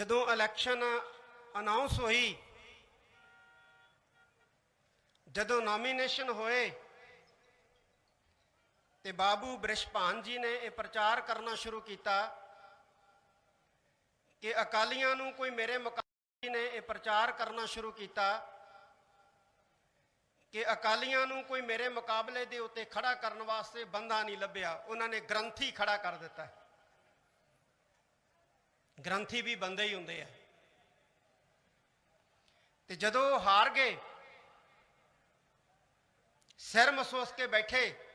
ਜਦੋਂ election announce ਹੋਈ, ਜਦੋਂ ਨੋਮੀਨੇਸ਼ਨ ਹੋਏ, ਤੇ ਬਾਬੂ ਬ੍ਰਿਸ਼ਪਾਨ ਜੀ ਨੇ ਇਹ ਪ੍ਰਚਾਰ ਕਰਨਾ ਸ਼ੁਰੂ ਕੀਤਾ ਕਿ ਅਕਾਲੀਆਂ ਨੂੰ ਕੋਈ ਮੇਰੇ ਮੁਕਾਬਲੇ ਨੇ ਇਹ ਪ੍ਰਚਾਰ ਕਰਨਾ ਸ਼ੁਰੂ ਕੀਤਾ ਕਿ ਅਕਾਲੀਆਂ ਨੂੰ ਕੋਈ ਮੇਰੇ ਮੁਕਾਬਲੇ ਦੇ ਉੱਤੇ ਖੜਾ ਕਰਨ ਵਾਸਤੇ ਬੰਦਾ ਨਹੀਂ ਲੱਭਿਆ। ਉਹਨਾਂ ਨੇ ਗ੍ਰੰਥੀ ਖੜਾ ਕਰ ਦਿੱਤਾ। ਗ੍ਰੰਥੀ ਵੀ ਬੰਦੇ ਹੀ ਹੁੰਦੇ ਆ। ਤੇ ਜਦੋਂ ਉਹ ਹਾਰ ਗਏ, ਸਿਰ ਮਸੋਸ ਕੇ ਬੈਠੇ,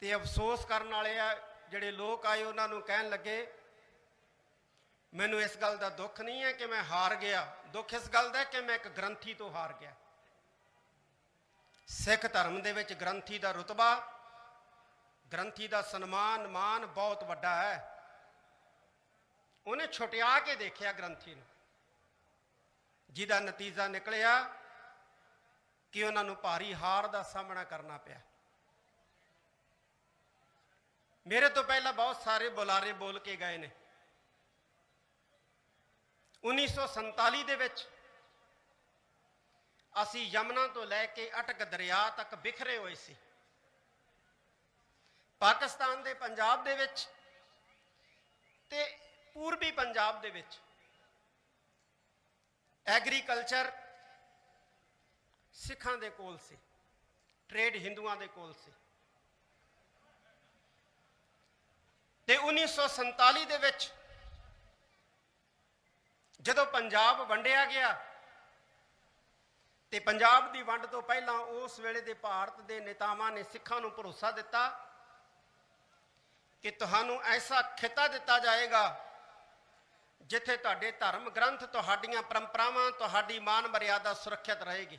ਤੇ ਅਫਸੋਸ ਕਰਨ ਵਾਲੇ ਆ ਜਿਹੜੇ ਲੋਕ ਆਏ, ਉਹਨਾਂ ਨੂੰ ਕਹਿਣ ਲੱਗੇ, ਮੈਨੂੰ ਇਸ ਗੱਲ ਦਾ ਦੁੱਖ ਨਹੀਂ ਹੈ ਕਿ ਮੈਂ ਹਾਰ ਗਿਆ। ਦੁੱਖ ਇਸ ਗੱਲ ਦਾ ਕਿ ਮੈਂ ਇੱਕ ਗ੍ਰੰਥੀ ਤੋਂ ਹਾਰ ਗਿਆ। ਸਿੱਖ ਧਰਮ ਦੇ ਵਿੱਚ ਗ੍ਰੰਥੀ ਦਾ ਰੁਤਬਾ, ਗ੍ਰੰਥੀ ਦਾ ਸਨਮਾਨ ਮਾਨ ਬਹੁਤ ਵੱਡਾ ਹੈ। ਉਹਨੇ ਛੁਟਿਆ ਕੇ ਦੇਖਿਆ ਗ੍ਰੰਥੀ ਨੂੰ। ਜਿਹਦਾ ਨਤੀਜਾ ਨਿਕਲਿਆ ਕਿ ਉਹਨਾਂ ਨੂੰ ਭਾਰੀ ਹਾਰ ਦਾ ਸਾਹਮਣਾ ਕਰਨਾ ਪਿਆ। ਮੇਰੇ ਤੋਂ ਪਹਿਲਾਂ ਬਹੁਤ ਸਾਰੇ ਬੁਲਾਰੇ ਬੋਲ ਕੇ ਗਏ ਨੇ। 1947 ਦੇ ਵਿੱਚ ਅਸੀਂ ਯਮਨਾ ਤੋਂ ਲੈ ਕੇ ਅਟਕ ਦਰਿਆ ਤੱਕ ਬਿਖਰੇ ਹੋਏ ਸੀ। ਪਾਕਿਸਤਾਨ ਦੇ ਪੰਜਾਬ ਦੇ ਵਿੱਚ ਪੂਰਬੀ ਪੰਜਾਬ ਦੇ ਵਿੱਚ ਐਗਰੀਕਲਚਰ ਸਿੱਖਾਂ ਦੇ ਕੋਲ ਸੀ ਟ੍ਰੇਡ ਹਿੰਦੂਆਂ ਦੇ ਕੋਲ ਸੀ। ਤੇ 1947 ਦੇ ਵਿੱਚ ਜਦੋਂ ਪੰਜਾਬ ਵੰਡਿਆ ਗਿਆ, ਤੇ ਪੰਜਾਬ ਦੀ ਵੰਡ ਤੋਂ ਪਹਿਲਾਂ ਉਸ ਵੇਲੇ ਦੇ ਭਾਰਤ ਦੇ ਨੇਤਾਵਾਂ ਨੇ ਸਿੱਖਾਂ ਨੂੰ ਭਰੋਸਾ ਦਿੱਤਾ ਕਿ ਤੁਹਾਨੂੰ ਐਸਾ ਖਿੱਤਾ ਦਿੱਤਾ ਜਾਏਗਾ ਜਿੱਥੇ ਤੁਹਾਡੇ ਧਰਮ ਗ੍ਰੰਥ ਤੁਹਾਡੀਆਂ ਪਰੰਪਰਾਵਾਂ, ਤੁਹਾਡੀ ਮਾਨ ਮਰਿਆਦਾ ਸੁਰੱਖਿਅਤ ਰਹੇਗੀ।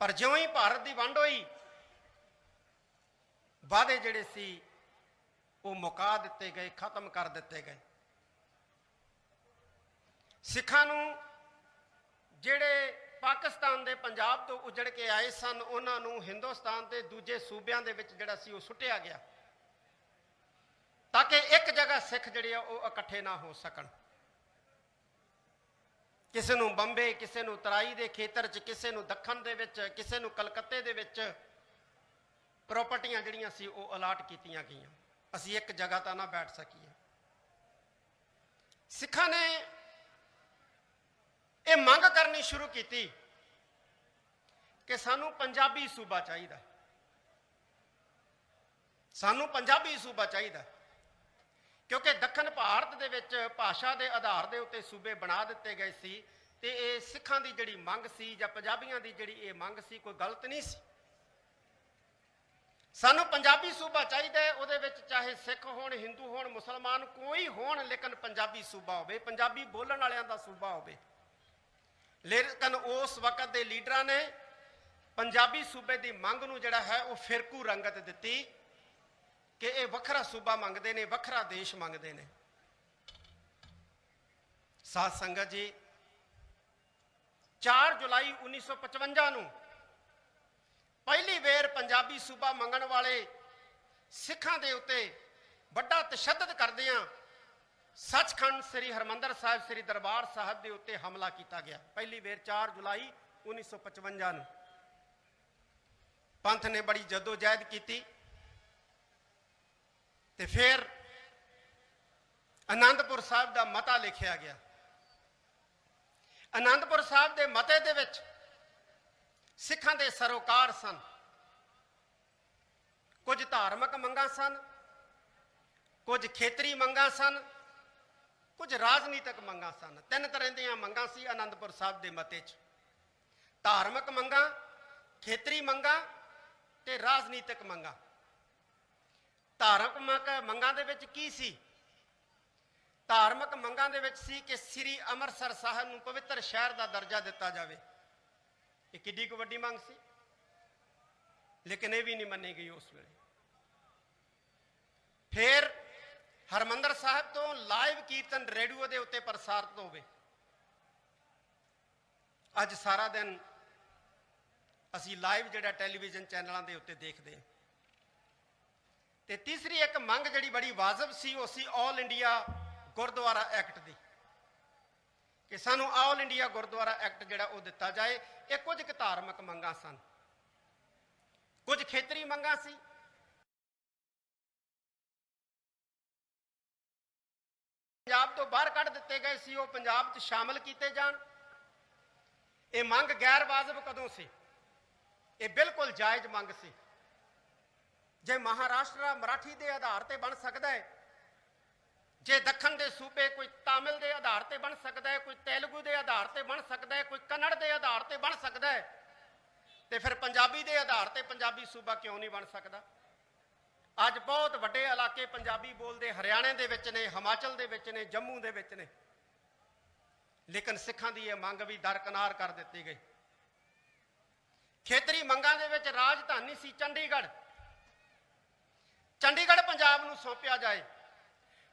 ਪਰ ਜਿਉਂ ਹੀ ਭਾਰਤ ਦੀ ਵੰਡ ਹੋਈ, ਵਾਅਦੇ ਜਿਹੜੇ ਸੀ, ਉਹ ਮੁਕਾ ਦਿੱਤੇ ਗਏ, ਖਤਮ ਕਰ ਦਿੱਤੇ ਗਏ। ਸਿੱਖਾਂ ਨੂੰ ਜਿਹੜੇ ਪਾਕਿਸਤਾਨ ਦੇ ਪੰਜਾਬ ਤੋਂ ਉਜੜ ਕੇ ਆਏ ਸਨ, ਉਹਨਾਂ ਨੂੰ ਹਿੰਦੁਸਤਾਨ ਦੇ ਦੂਜੇ ਸੂਬਿਆਂ ਦੇ ਵਿੱਚ ਜਿਹੜਾ ਸੀ ਉਹ ਸੁੱਟਿਆ ਗਿਆ। ਤਾਂ ਕਿ ਇੱਕ ਜਗ੍ਹਾ ਸਿੱਖ ਜਿਹੜੇ ਆ ਉਹ ਇਕੱਠੇ ਨਾ ਹੋ ਸਕਣ। ਕਿਸੇ ਨੂੰ ਬੰਬੇ, ਕਿਸੇ ਨੂੰ ਤਰਾਈ ਦੇ ਖੇਤਰ 'ਚ, ਕਿਸੇ ਨੂੰ ਦੱਖਣ ਦੇ ਵਿੱਚ, ਕਿਸੇ ਨੂੰ ਕਲਕੱਤੇ ਦੇ ਵਿੱਚ ਪ੍ਰਾਪਰਟੀਆਂ ਜਿਹੜੀਆਂ ਸੀ ਉਹ ਅਲਾਟ ਕੀਤੀਆਂ ਗਈਆਂ। ਅਸੀਂ ਇੱਕ ਜਗ੍ਹਾ ਤਾਂ ਨਾ ਬੈਠ ਸਕੀਏ। ਸਿੱਖਾਂ ਨੇ ਇਹ ਮੰਗ ਕਰਨੀ ਸ਼ੁਰੂ ਕੀਤੀ ਕਿ ਸਾਨੂੰ ਪੰਜਾਬੀ ਸੂਬਾ ਚਾਹੀਦਾ। ਸਾਨੂੰ ਪੰਜਾਬੀ ਸੂਬਾ ਚਾਹੀਦਾ। ਕਿਉਂਕਿ ਦੱਖਣ ਭਾਰਤ ਦੇ ਵਿੱਚ ਭਾਸ਼ਾ ਦੇ ਆਧਾਰ ਦੇ ਉੱਤੇ ਸੂਬੇ ਬਣਾ ਦਿੱਤੇ ਗਏ ਸੀ ਤੇ ਇਹ ਸਿੱਖਾਂ ਦੀ ਜਿਹੜੀ ਮੰਗ ਸੀ ਜਾਂ ਪੰਜਾਬੀਆਂ ਦੀ ਜਿਹੜੀ ਇਹ ਮੰਗ ਸੀ ਕੋਈ ਗਲਤ ਨਹੀਂ ਸੀ। ਸਾਨੂੰ ਪੰਜਾਬੀ ਸੂਬਾ ਚਾਹੀਦਾ ਹੈ, ਉਹਦੇ ਵਿੱਚ ਚਾਹੇ ਸਿੱਖ ਹੋਣ, ਹਿੰਦੂ ਹੋਣ, ਮੁਸਲਮਾਨ ਕੋਈ ਹੋਣ, ਲੇਕਿਨ ਪੰਜਾਬੀ ਸੂਬਾ ਹੋਵੇ, ਪੰਜਾਬੀ ਬੋਲਣ ਵਾਲਿਆਂ ਦਾ ਸੂਬਾ ਹੋਵੇ। ਲੇਕਿਨ ਉਸ ਵਕਤ ਦੇ ਲੀਡਰਾਂ ਨੇ ਪੰਜਾਬੀ ਸੂਬੇ ਦੀ ਮੰਗ ਨੂੰ ਜਿਹੜਾ ਹੈ, ਉਹ ਫਿਰਕੂ ਰੰਗਤ ਦਿੱਤੀ। ਕਿ ਇਹ ਵੱਖਰਾ ਸੂਬਾ ਮੰਗਦੇ ਨੇ, ਵੱਖਰਾ ਦੇਸ਼ ਮੰਗਦੇ ਨੇ। ਸਾਧ ਸੰਗਤ ਜੀ 4 ਜੁਲਾਈ 1955 ਨੂੰ ਪਹਿਲੀ ਵੇਰ ਪੰਜਾਬੀ ਸੂਬਾ ਮੰਗਣ ਵਾਲੇ ਸਿੱਖਾਂ ਦੇ ਉੱਤੇ ਵੱਡਾ ਤਸ਼ੱਦਦ ਕਰਦਿਆਂ ਸੱਚਖੰਡ ਸ੍ਰੀ ਹਰਮੰਦਰ ਸਾਹਿਬ, ਸ੍ਰੀ ਦਰਬਾਰ ਸਾਹਿਬ ਦੇ ਉੱਤੇ ਹਮਲਾ ਕੀਤਾ ਗਿਆ। ਪਹਿਲੀ ਵੇਰ 4 ਜੁਲਾਈ 1955 ਨੂੰ। ਪੰਥ ਨੇ ਬੜੀ ਜਦੋਜਹਿਦ ਕੀਤੀ। ਤੇ ਫਿਰ ਆਨੰਦਪੁਰ ਸਾਹਿਬ ਦਾ ਮਤਾ ਲਿਖਿਆ ਗਿਆ। ਆਨੰਦਪੁਰ ਸਾਹਿਬ ਦੇ ਮਤੇ ਦੇ ਵਿੱਚ ਸਿੱਖਾਂ ਦੇ ਸਰੋਕਾਰ ਸਨ। ਕੁਝ ਧਾਰਮਿਕ ਮੰਗਾਂ ਸਨ, ਕੁਝ ਖੇਤਰੀ ਮੰਗਾਂ ਸਨ, ਕੁਝ ਰਾਜਨੀਤਿਕ ਮੰਗਾਂ ਸਨ। ਤਿੰਨ ਤਰ੍ਹਾਂ ਦੀਆਂ ਮੰਗਾਂ ਸੀ ਆਨੰਦਪੁਰ ਸਾਹਿਬ ਦੇ ਮਤੇ 'ਚ। ਧਾਰਮਿਕ ਮੰਗਾਂ, ਖੇਤਰੀ ਮੰਗਾਂ ਤੇ ਰਾਜਨੀਤਿਕ ਮੰਗਾਂ। ਧਾਰਮਿਕ ਮੰਗਾਂ ਦੇ ਵਿੱਚ ਕੀ ਸੀ? ਧਾਰਮਿਕ ਮੰਗਾਂ ਦੇ ਵਿੱਚ ਸੀ ਕਿ ਸ੍ਰੀ ਅੰਮ੍ਰਿਤਸਰ ਸਾਹਿਬ ਨੂੰ ਪਵਿੱਤਰ ਸ਼ਹਿਰ ਦਾ ਦਰਜਾ ਦਿੱਤਾ ਜਾਵੇ। ਇਹ ਕਿੱਡੀ ਕੁ ਵੱਡੀ ਮੰਗ ਸੀ? ਲੇਕਿਨ ਇਹ ਵੀ ਨਹੀਂ ਮੰਨੀ ਗਈ ਉਸ ਵੇਲੇ। ਫਿਰ ਹਰਮੰਦਰ ਸਾਹਿਬ ਤੋਂ ਲਾਈਵ ਕੀਰਤਨ ਰੇਡੀਓ ਦੇ ਉੱਤੇ ਪ੍ਰਸਾਰਿਤ ਹੋਵੇ। ਅੱਜ ਸਾਰਾ ਦਿਨ ਅਸੀਂ ਲਾਈਵ ਜਿਹੜਾ ਟੈਲੀਵਿਜ਼ਨ ਚੈਨਲਾਂ ਦੇ ਉੱਤੇ ਦੇਖਦੇ ਹਾਂ। ਤੇ ਤੀਸਰੀ ਇੱਕ ਮੰਗ ਜਿਹੜੀ ਬੜੀ ਵਾਜਬ ਸੀ, ਉਹ ਸੀ ਆਲ ਇੰਡੀਆ ਗੁਰਦੁਆਰਾ ਐਕਟ ਦੀ। ਕਿ ਸਾਨੂੰ ਆਲ ਇੰਡੀਆ ਗੁਰਦੁਆਰਾ ਐਕਟ ਜਿਹੜਾ ਉਹ ਦਿੱਤਾ ਜਾਏ। ਇਹ ਕੁਝ ਕੁ ਧਾਰਮਿਕ ਮੰਗਾਂ ਸਨ। ਕੁਝ ਖੇਤਰੀ ਮੰਗਾਂ ਸੀ। ਪੰਜਾਬ ਤੋਂ ਬਾਹਰ ਕੱਢ ਦਿੱਤੇ ਗਏ ਸੀ, ਉਹ ਪੰਜਾਬ 'ਚ ਸ਼ਾਮਲ ਕੀਤੇ ਜਾਣ। ਇਹ ਮੰਗ ਗੈਰ ਵਾਜਬ ਕਦੋਂ ਸੀ? ਇਹ ਬਿਲਕੁਲ ਜਾਇਜ਼ ਮੰਗ ਸੀ। ਜੇ ਮਹਾਰਾਸ਼ਟਰ ਮਰਾਠੀ ਦੇ ਆਧਾਰ ਤੇ ਬਣ ਸਕਦਾ ਹੈ। ਜੇ ਦੱਖਣ ਦੇ ਸੂਬੇ ਕੋਈ ਤਾਮਿਲ ਦੇ ਆਧਾਰ ਤੇ ਬਣ ਸਕਦਾ ਹੈ, ਕੋਈ ਤੇਲਗੂ ਦੇ ਆਧਾਰ ਤੇ ਬਣ ਸਕਦਾ ਹੈ, ਕੋਈ ਕੰਨੜ ਦੇ ਆਧਾਰ ਤੇ ਬਣ ਸਕਦਾ ਹੈ, ਤੇ ਫਿਰ ਪੰਜਾਬੀ ਦੇ ਆਧਾਰ ਤੇ ਪੰਜਾਬੀ ਸੂਬਾ ਕਿਉਂ ਨਹੀਂ ਬਣ ਸਕਦਾ? ਅੱਜ ਬਹੁਤ ਵੱਡੇ ਇਲਾਕੇ ਪੰਜਾਬੀ ਬੋਲਦੇ ਹਰਿਆਣੇ ਦੇ ਵਿੱਚ ਨੇ, ਹਿਮਾਚਲ ਦੇ ਵਿੱਚ ਨੇ, ਜੰਮੂ ਦੇ ਵਿੱਚ ਨੇ। ਲੇਕਿਨ ਸਿੱਖਾਂ ਦੀ ਇਹ ਮੰਗ ਵੀ ਦਰਕਨਾਰ ਕਰ ਦਿੱਤੀ ਗਈ। ਖੇਤਰੀ ਮੰਗਾਂ ਦੇ ਵਿੱਚ ਰਾਜਧਾਨੀ ਸੀ ਚੰਡੀਗੜ੍ਹ। ਨੂੰ ਸੌਂਪਿਆ ਜਾਏ।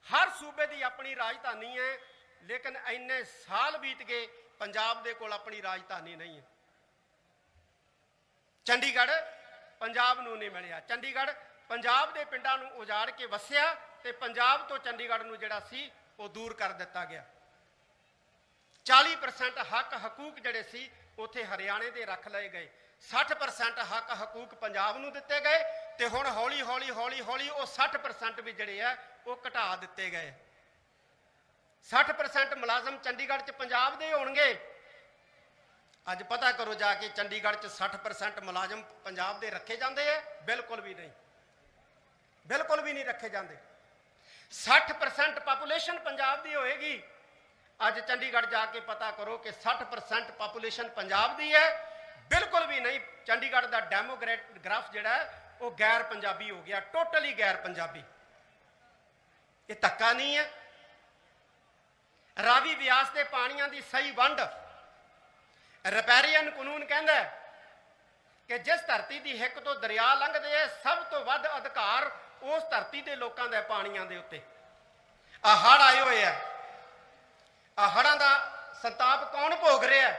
ਹਰ ਸੂਬੇ ਦੀ ਆਪਣੀ ਰਾਜਧਾਨੀ ਹੈ, ਲੇਕਿਨ ਇੰਨੇ ਸਾਲ ਬੀਤ ਗਏ, ਪੰਜਾਬ ਦੇ ਕੋਲ ਆਪਣੀ ਰਾਜਧਾਨੀ ਨਹੀਂ ਹੈ। ਚੰਡੀਗੜ੍ਹ ਪੰਜਾਬ ਨੂੰ ਨਹੀਂ ਮਿਲਿਆ। ਚੰਡੀਗੜ੍ਹ ਪੰਜਾਬ ਦੇ ਪਿੰਡਾਂ ਨੂੰ ਉਜਾੜ ਕੇ ਵਸਿਆ ਤੇ ਪੰਜਾਬ ਤੋਂ ਚੰਡੀਗੜ੍ਹ ਨੂੰ ਜਿਹੜਾ ਸੀ, ਉਹ ਦੂਰ ਕਰ ਦਿੱਤਾ ਗਿਆ। 40% ਹੱਕ ਹਕੂਕ ਜਿਹੜੇ ਸੀ, ਉਥੇ ਹਰਿਆਣੇ ਦੇ ਰੱਖ ਲਏ ਗਏ। 60% ਹੱਕ ਹਕੂਕ ਪੰਜਾਬ ਨੂੰ ਦਿੱਤੇ ਗਏ ਤੇ ਹੁਣ ਹੌਲੀ ਹੌਲੀ ਹੌਲੀ ਹੌਲੀ ਉਹ 60% ਵੀ ਜਿਹੜੇ ਆ, ਉਹ ਘਟਾ ਦਿੱਤੇ ਗਏ। 60% ਮੁਲਾਜ਼ਮ ਚੰਡੀਗੜ੍ਹ 'ਚ ਪੰਜਾਬ ਦੇ ਹੋਣਗੇ। ਅੱਜ ਪਤਾ ਕਰੋ ਜਾ ਕੇ ਚੰਡੀਗੜ੍ਹ 'ਚ 60% ਮੁਲਾਜ਼ਮ ਪੰਜਾਬ ਦੇ ਰੱਖੇ ਜਾਂਦੇ ਆ, ਬਿਲਕੁਲ ਵੀ ਨਹੀਂ। ਬਿਲਕੁਲ ਵੀ ਨਹੀਂ ਰੱਖੇ ਜਾਂਦੇ। 60% ਪਾਪੂਲੇਸ਼ਨ ਪੰਜਾਬ ਦੀ ਹੋਏਗੀ। ਅੱਜ ਚੰਡੀਗੜ੍ਹ ਜਾ ਕੇ ਪਤਾ ਕਰੋ ਕਿ 60% ਪਾਪੂਲੇਸ਼ਨ ਪੰਜਾਬ ਦੀ ਹੈ। ਬਿਲਕੁਲ ਵੀ ਨਹੀਂ, ਚੰਡੀਗੜ੍ਹ ਦਾ ਡੈਮੋਗ੍ਰਾਫ ਜਿਹੜਾ ਉਹ ਗੈਰ ਪੰਜਾਬੀ ਹੋ ਗਿਆ, ਟੋਟਲੀ ਗੈਰ ਪੰਜਾਬੀ। ਇਹ ਧੱਕਾ ਨਹੀਂ ਹੈ। ਰਾਵੀ ਵਿਆਸ ਦੇ ਪਾਣੀਆਂ ਦੀ ਸਹੀ ਵੰਡ। ਰਪੈਰੀਅਨ ਕਾਨੂੰਨ ਕਹਿੰਦਾ ਹੈ ਕਿ ਜਿਸ ਧਰਤੀ ਦੀ ਹਿੱਕ ਤੋਂ ਦਰਿਆ ਲੰਘਦੇ ਐ ਸਭ ਤੋਂ ਵੱਧ ਅਧਿਕਾਰ ਉਸ ਧਰਤੀ ਦੇ ਲੋਕਾਂ ਦਾ ਪਾਣੀਆਂ ਦੇ ਉੱਤੇ। ਆ ਹੜ ਆਏ ਹੋਏ ਆ। ਆ ਹੜਾਂ ਦਾ ਸੰਤਾਪ ਕੌਣ ਭੋਗ ਰਿਹਾ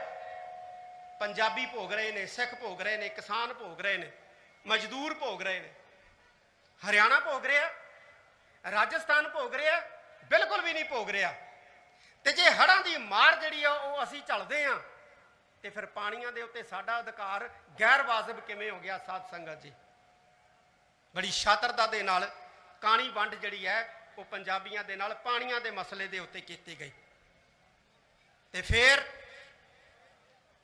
ਪੰਜਾਬੀ ਭੋਗ ਰਹੇ ਨੇ, ਸਿੱਖ ਭੋਗ ਰਹੇ ਨੇ, ਕਿਸਾਨ ਭੋਗ ਰਹੇ ਨੇ। ਮਜ਼ਦੂਰ ਭੋਗ ਰਹੇ ਨੇ। ਹਰਿਆਣਾ ਭੋਗ ਰਿਹਾ, ਰਾਜਸਥਾਨ ਭੋਗ ਰਿਹਾ, ਬਿਲਕੁਲ ਵੀ ਨਹੀਂ ਭੋਗ ਰਿਹਾ। ਤੇ ਜੇ ਹੜਾਂ ਦੀ ਮਾਰ ਜਿਹੜੀ ਆ, ਉਹ ਅਸੀਂ ਝੱਲਦੇ ਆ, ਤੇ ਫਿਰ ਪਾਣੀਆਂ ਦੇ ਉੱਤੇ ਸਾਡਾ ਅਧਿਕਾਰ ਗੈਰ ਵਾਜਬ ਕਿਵੇਂ ਹੋ ਗਿਆ ਸਾਧ ਸੰਗਤ ਜੀ? ਬੜੀ ਸ਼ਾਤਰਤਾ ਦੇ ਨਾਲ ਕਾਣੀ ਵੰਡ ਜਿਹੜੀ ਹੈ, ਉਹ ਪੰਜਾਬੀਆਂ ਦੇ ਨਾਲ ਪਾਣੀਆਂ ਦੇ ਮਸਲੇ ਦੇ ਉੱਤੇ ਕੀਤੀ ਗਈ। ਤੇ ਫਿਰ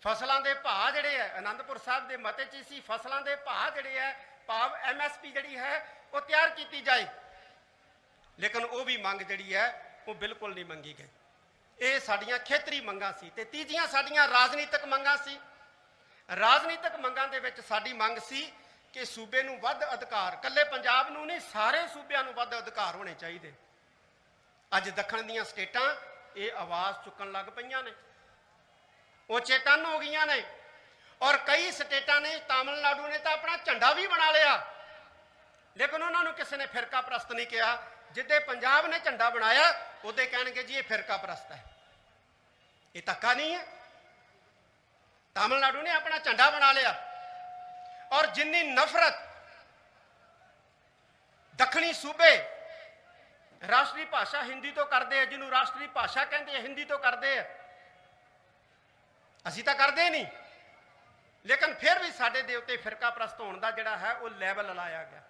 ਫਸਲਾਂ ਦੇ ਭਾਅ ਜਿਹੜੇ ਹੈ ਆਨੰਦਪੁਰ ਸਾਹਿਬ ਦੇ ਮਤੇ 'ਚ ਸੀ, ਫਸਲਾਂ ਦੇ ਭਾਅ ਜਿਹੜੇ ਹੈ ਭਾਵ ਐਮਐਸਪੀ ਜਿਹੜੀ ਹੈ, ਉਹ ਤਿਆਰ ਕੀਤੀ ਜਾਏ। ਲੇਕਿਨ ਉਹ ਵੀ ਮੰਗ ਜਿਹੜੀ ਹੈ ਉਹ ਬਿਲਕੁਲ ਨਹੀਂ ਮੰਗੀ ਗਈ। ਇਹ ਸਾਡੀਆਂ ਖੇਤਰੀ ਮੰਗਾਂ ਸੀ ਤੇ ਤੀਜੀਆਂ ਸਾਡੀਆਂ ਰਾਜਨੀਤਿਕ ਮੰਗਾਂ ਸੀ। ਰਾਜਨੀਤਿਕ ਮੰਗਾਂ ਦੇ ਵਿੱਚ ਸਾਡੀ ਮੰਗ ਸੀ ਕਿ ਸੂਬੇ ਨੂੰ ਵੱਧ ਅਧਿਕਾਰ ਕੱਲੇ ਪੰਜਾਬ ਨੂੰ ਨਹੀਂ, ਸਾਰੇ ਸੂਬਿਆਂ ਨੂੰ ਵੱਧ ਅਧਿਕਾਰ ਹੋਣੇ ਚਾਹੀਦੇ। ਅੱਜ ਦੱਖਣ ਦੀਆਂ ਸਟੇਟਾਂ, ਇਹ ਆਵਾਜ਼ ਚੁੱਕਣ ਲੱਗ ਪਈਆਂ ਨੇ। ਉਹ ਚੇਤਨ ਹੋ ਗਈਆਂ ਨੇ। ਔਰ ਕਈ ਸਟੇਟਾਂ ਨੇ, ਤਾਮਿਲਨਾਡੂ ਨੇ ਤਾਂ ਆਪਣਾ ਝੰਡਾ ਵੀ ਬਣਾ ਲਿਆ। ਲੇਕਿਨ ਉਹਨਾਂ ਨੂੰ ਕਿਸੇ ਨੇ ਫਿਰਕਾ ਪ੍ਰਸਤ ਨਹੀਂ ਕਿਹਾ। ਜਿੱਦੇ ਪੰਜਾਬ ਨੇ ਝੰਡਾ ਬਣਾਇਆ, ਉਹਦੇ ਕਹਿਣਗੇ ਜੀ ਇਹ ਫਿਰਕਾ ਪ੍ਰਸਤ ਹੈ। ਇਹ ਧੱਕਾ ਨਹੀਂ ਹੈ। ਤਾਮਿਲਨਾਡੂ ਨੇ ਆਪਣਾ ਝੰਡਾ ਬਣਾ ਲਿਆ। ਔਰ ਜਿੰਨੀ ਨਫ਼ਰਤ ਦੱਖਣੀ ਸੂਬੇ ਰਾਸ਼ਟਰੀ ਭਾਸ਼ਾ ਹਿੰਦੀ ਤੋਂ ਕਰਦੇ ਆ, ਜਿਹਨੂੰ ਰਾਸ਼ਟਰੀ ਭਾਸ਼ਾ ਕਹਿੰਦੇ ਆ, ਹਿੰਦੀ ਤੋਂ ਕਰਦੇ ਆ ਅਸੀਂ ਤਾਂ ਕਰਦੇ ਨਹੀਂ। ਲੇਕਿਨ ਫਿਰ ਵੀ ਸਾਡੇ ਦੇ ਉੱਤੇ ਫਿਰਕਾ ਪ੍ਰਸਤ ਹੋਣ ਦਾ ਜਿਹੜਾ ਹੈ, ਉਹ ਲੈਵਲ ਲਾਇਆ ਗਿਆ।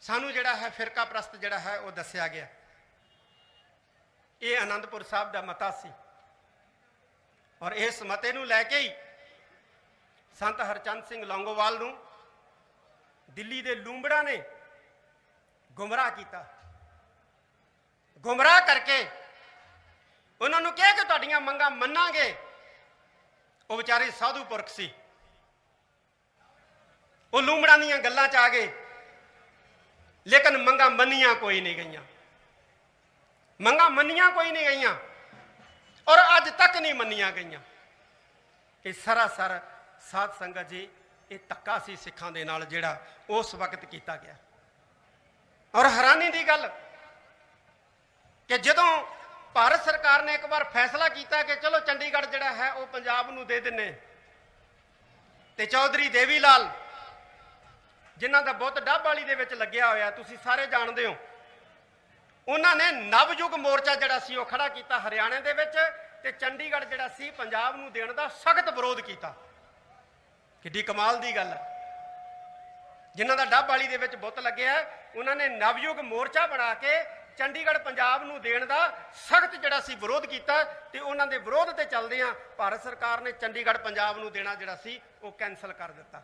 ਸਾਨੂੰ ਜਿਹੜਾ ਹੈ, ਫਿਰਕਾ ਪ੍ਰਸਤ ਜਿਹੜਾ ਹੈ, ਉਹ ਦੱਸਿਆ ਗਿਆ। ਇਹ ਆਨੰਦਪੁਰ ਸਾਹਿਬ ਦਾ ਮਤਾ ਸੀ। ਔਰ ਇਸ ਮਤੇ ਨੂੰ ਲੈ ਕੇ ਹੀ ਸੰਤ ਹਰਚੰਦ ਸਿੰਘ ਲੌਂਗੋਵਾਲ ਨੂੰ ਦਿੱਲੀ ਦੇ ਲੂੰਬੜਾ ਨੇ ਗੁੰਮਰਾਹ ਕੀਤਾ। ਗੁੰਮਰਾਹ ਕਰਕੇ ਉਹਨਾਂ ਨੂੰ ਕਿਹਾ ਕਿ ਤੁਹਾਡੀਆਂ ਮੰਗਾਂ ਮੰਨਾਂਗੇ। ਉਹ ਵਿਚਾਰੇ ਸਾਧੂ ਪੁਰਖ ਸੀ। ਉਹ ਲੂੰਬੜਾਂ ਦੀਆਂ ਗੱਲਾਂ 'ਚ ਆ ਗਏ। ਲੇਕਿਨ ਮੰਗਾਂ ਮੰਨੀਆਂ ਕੋਈ ਨਹੀਂ ਗਈਆਂ। ਮੰਗਾਂ ਮੰਨੀਆਂ ਕੋਈ ਨਹੀਂ ਗਈਆਂ। ਔਰ ਅੱਜ ਤੱਕ ਨਹੀਂ ਮੰਨੀਆਂ ਗਈਆਂ। ਇਹ ਸਰਾਸਰ ਸਾਧ ਸੰਗਤ ਜੀ, ਇਹ ਧੱਕਾ ਸੀ ਸਿੱਖਾਂ ਦੇ ਨਾਲ ਜਿਹੜਾ ਉਸ ਵਕਤ ਕੀਤਾ ਗਿਆ। ਔਰ ਹੈਰਾਨੀ ਦੀ ਗੱਲ ਕਿ ਜਦੋਂ ਭਾਰਤ ਸਰਕਾਰ ਨੇ ਇੱਕ ਵਾਰ ਫੈਸਲਾ ਕੀਤਾ ਕਿ ਚਲੋ ਚੰਡੀਗੜ੍ਹ ਜਿਹੜਾ ਹੈ ਉਹ ਪੰਜਾਬ ਨੂੰ ਦੇ ਦਿੰਨੇ ਤੇ ਚੌਧਰੀ ਦੇਵੀ ਲਾਲ, ਜਿਨ੍ਹਾਂ ਦਾ ਬੁੱਤ ਡੱਬ ਵਾਲੀ ਦੇ ਵਿੱਚ ਲੱਗਿਆ ਹੋਇਆ, ਤੁਸੀਂ ਸਾਰੇ ਜਾਣਦੇ ਹੋ। ਉਹਨਾਂ ਨੇ ਨਵਯੁਗ ਮੋਰਚਾ ਜਿਹੜਾ ਸੀ ਉਹ ਖੜਾ ਕੀਤਾ ਹਰਿਆਣੇ ਦੇ ਵਿੱਚ ਤੇ ਚੰਡੀਗੜ੍ਹ ਜਿਹੜਾ ਸੀ ਪੰਜਾਬ ਨੂੰ ਦੇਣ ਦਾ ਸਖਤ ਵਿਰੋਧ ਕੀਤਾ। ਕਿੱਡੀ ਕਮਾਲ ਦੀ ਗੱਲ ਹੈ। ਜਿਨ੍ਹਾਂ ਦਾ ਡੱਬ ਵਾਲੀ ਦੇ ਵਿੱਚ ਬੁੱਤ ਲੱਗਿਆ, ਉਹਨਾਂ ਨੇ ਨਵਯੁਗ ਮੋਰਚਾ ਬਣਾ ਕੇ ਚੰਡੀਗੜ੍ਹ ਪੰਜਾਬ ਨੂੰ ਦੇਣ ਦਾ ਸਖਤ ਜਿਹੜਾ ਸੀ ਵਿਰੋਧ ਕੀਤਾ ਤੇ ਉਹਨਾਂ ਦੇ ਵਿਰੋਧ ਤੇ ਚੱਲਦੇ ਆ ਭਾਰਤ ਸਰਕਾਰ ਨੇ ਚੰਡੀਗੜ੍ਹ ਪੰਜਾਬ ਨੂੰ ਦੇਣਾ ਜਿਹੜਾ ਸੀ ਉਹ ਕੈਨਸਲ ਕਰ ਦਿੱਤਾ।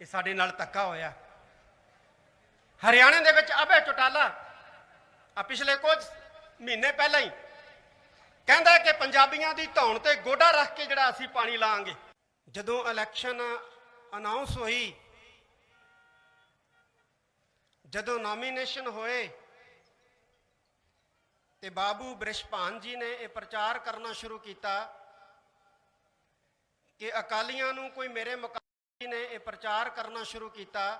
ਇਹ ਸਾਡੇ ਨਾਲ ਧੱਕਾ ਹੋਇਆ। ਹਰਿਆਣੇ ਦੇ ਵਿੱਚ ਅਭੈ ਚੌਟਾਲਾ ਆ ਪਿਛਲੇ ਕੁਝ ਮਹੀਨੇ ਪਹਿਲਾਂ ਹੀ ਕਹਿੰਦਾ ਕਿ ਪੰਜਾਬੀਆਂ ਦੀ ਧੌਣ ਤੇ ਗੋਡਾ ਰੱਖ ਕੇ ਜਿਹੜਾ ਅਸੀਂ ਪਾਣੀ ਲਾਂਗੇ। ਜਦੋਂ ਇਲੈਕਸ਼ਨ ਅਨਾਉਂਸ ਹੋਈ, ਜਦੋਂ ਨੋਮੀਨੇਸ਼ਨ ਹੋਏ ਤੇ ਬਾਬੂ ਬ੍ਰਿਸ਼ਪਾਨ ਜੀ ਨੇ ਇਹ ਪ੍ਰਚਾਰ ਕਰਨਾ ਸ਼ੁਰੂ ਕੀਤਾ ਕਿ ਅਕਾਲੀਆਂ ਨੂੰ ਕੋਈ ਮੇਰੇ ਮੁਕਾਬਲੇ ਨੇ ਇਹ ਪ੍ਰਚਾਰ ਕਰਨਾ ਸ਼ੁਰੂ ਕੀਤਾ